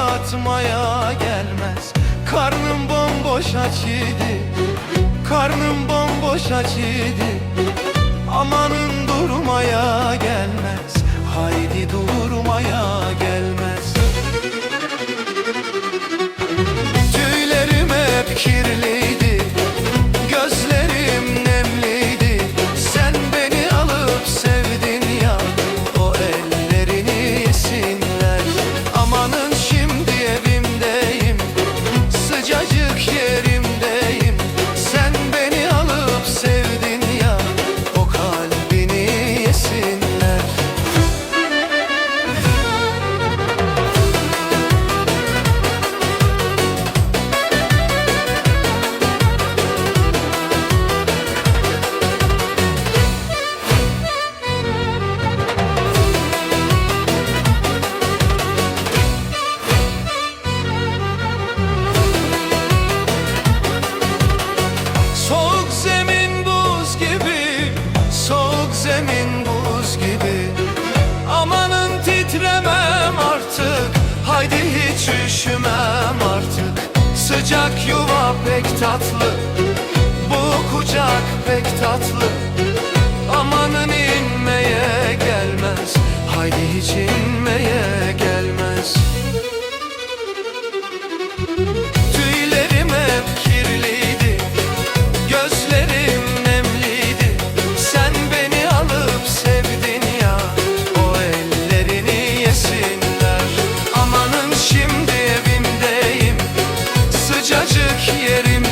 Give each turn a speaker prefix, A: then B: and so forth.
A: yatmaya gelmez. Karnım bomboş açıydı Karnım bomboş açıydı Amanın durmaya gelmez. Haydi durmaya gelmez. Tüylerim hep kirliydi titremem artık. Haydi hiç üşümem artık. Sıcak yuva pek tatlı. Bu kucak pek tatlı. Amanın inmeye gelmez. Haydi hiç inme yerim